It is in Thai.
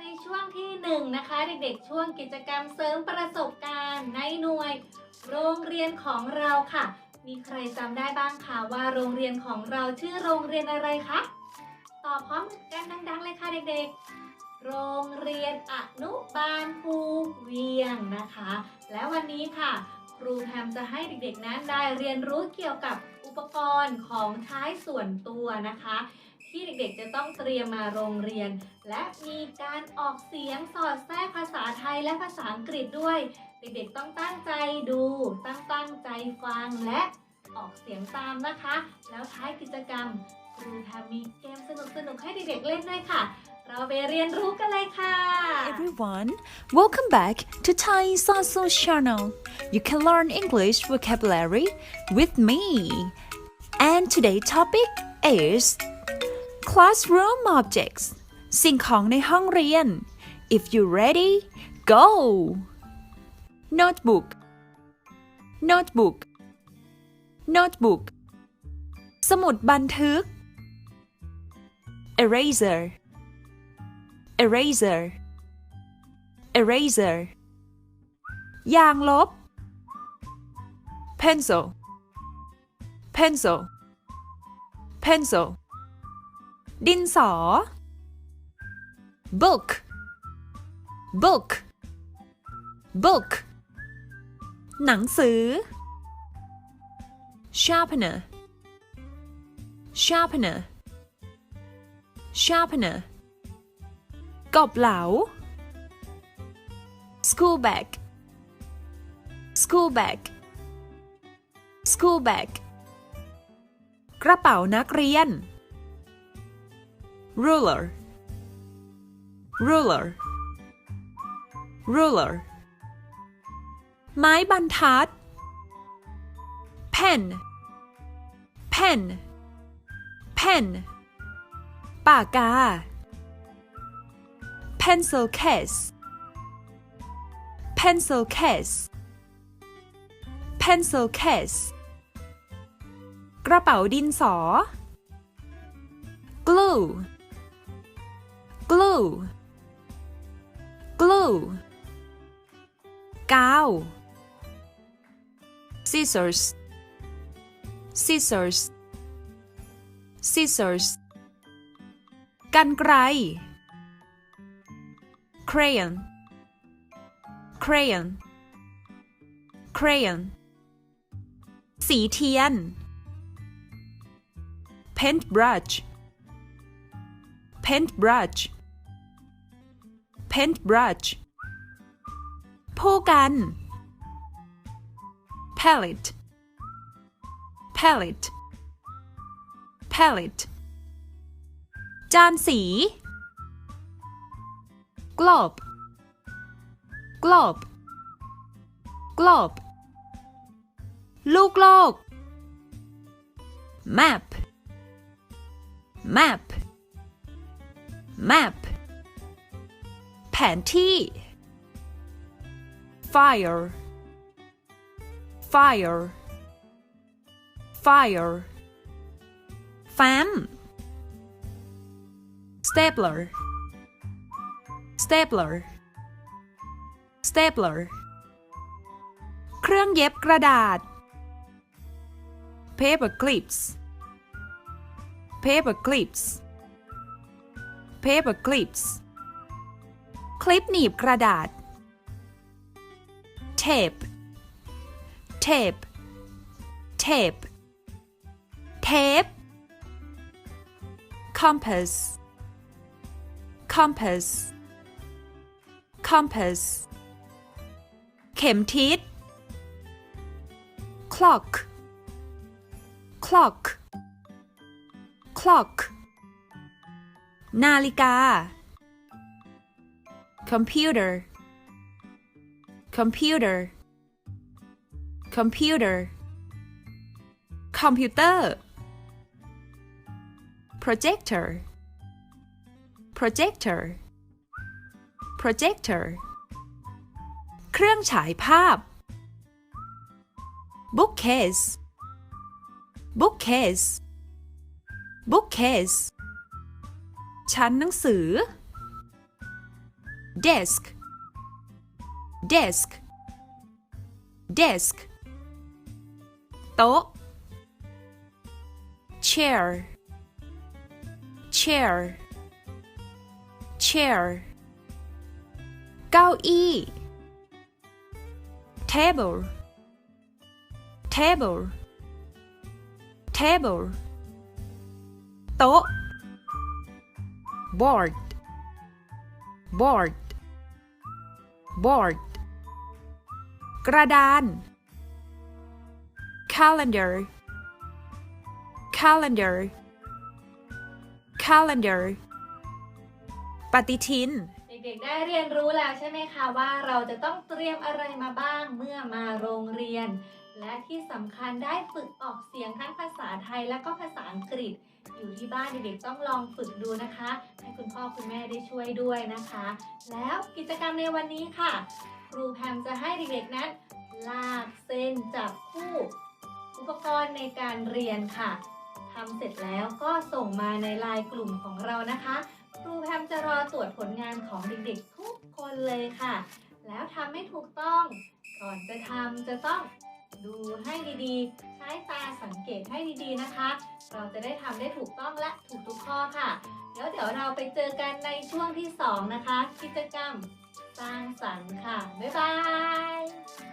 ในช่วงที่หนึ่งนะคะ เด็กๆ ช่วงกิจกรรมเสริมประสบการณ์ในหน่วย โรงเรียนของเราค่ะ มีใครจำได้บ้างคะว่าโรงเรียนของเราชื่อโรงเรียนอะไรคะตอบพร้อมกันดังๆเลยค่ะเด็กๆ โรงเรียนอนุบาลภูเวียงนะคะ และวันนี้ค่ะ ครูแพมจะให้เด็กๆนั้นได้เรียนรู้เกี่ยวกับอุปกรณ์ของใช้ส่วนตัวนะคะ ที่เด็กๆ จะต้องเตรียมมาโรงเรียน และมีการออกเสียงสอดแทรกภาษาไทยและภาษาอังกฤษด้วย เด็กๆ ต้องตั้งใจดูตั้งตั้งใจฟังและออกเสียงตามนะคะ แล้วท้ายกิจกรรมครูแพมมีเกมสนุกๆให้เด็กๆ เล่นด้วยค่ะ เราไปเรียนรู้กันเลยค่ะ everyone, welcome back to Thai Saso channel. You can learn English vocabulary with me. And today topic is classroom objects. สิ่งของในห้องเรียน If you're ready, go. Notebook. Notebook. Notebook. สมุดบันทึก Eraser. eraser eraser ยางลบ pencil pencil pencil ดินสอ book book book หนังสือ sharpener sharpener sharpener กอบเหลา school bag school bag school bag กระเป๋านักเรียน ruler ruler ruler ไม้บรรทัด pen pen pen ปากกา pencil case pencil case pencil case กระเป๋าดินสอ glue glue glue กาว scissors scissors scissors กันไกร crayon crayon crayon สีเทียน paintbrush paintbrush paintbrush ผู้กัน palette palette palette จานสี globe globe globe ลูกโลก map map map แผนที่ fire fire fire fan stapler stapler stapler เครื่องเย็บกระดาษ paper clips paper clips paper clips คลิปหนีบกระดาษ tape tape tape tape compass compass compass เข็มทิศ clock clock clock นาฬิกา computer computer computer คอมพิวเตอร์ projector projector projector เครื่องฉายภาพ bookcase bookcase bookcase ชั้นหนังสือ desk desk desk โต๊ะ chair chair chair เก้าอี้ table table table โต๊ะ board board Board กระดาน calendar calendar calendar ปฏิทิน เด็กๆได้เรียนรู้แล้วใช่ไหมคะว่าเราจะต้องเตรียมอะไรมาบ้างเมื่อมาโรงเรียน และที่สำคัญได้ฝึกออกเสียงทั้งภาษาไทยและก็ภาษาอังกฤษ อยู่ที่บ้านเด็กๆต้องลองฝึกดูนะคะ ให้คุณพ่อคุณแม่ได้ช่วยด้วยนะคะ แล้วกิจกรรมในวันนี้ค่ะ ครูแพมจะให้เด็กๆนั้น ลากเส้นจับคู่ อุปกรณ์ในการเรียนค่ะทำเสร็จแล้วก็ส่งมาในไลน์กลุ่มของเรานะคะ ครูแพมจะรอตรวจผลงานของเด็กๆทุกคนเลยค่ะ แล้วทำให้ถูกต้อง ก่อนจะทำจะต้อง ดูให้ดีๆ ใช้ตาสังเกตให้ดีๆนะคะ เราจะได้ทำได้ถูกต้องและถูกทุกข้อค่ะเดี๋ยวเดี๋ยวเราไปเจอกันในช่วงที่ 2 นะคะ กิจกรรมสร้างสรรค์ค่ะ บ๊ายบาย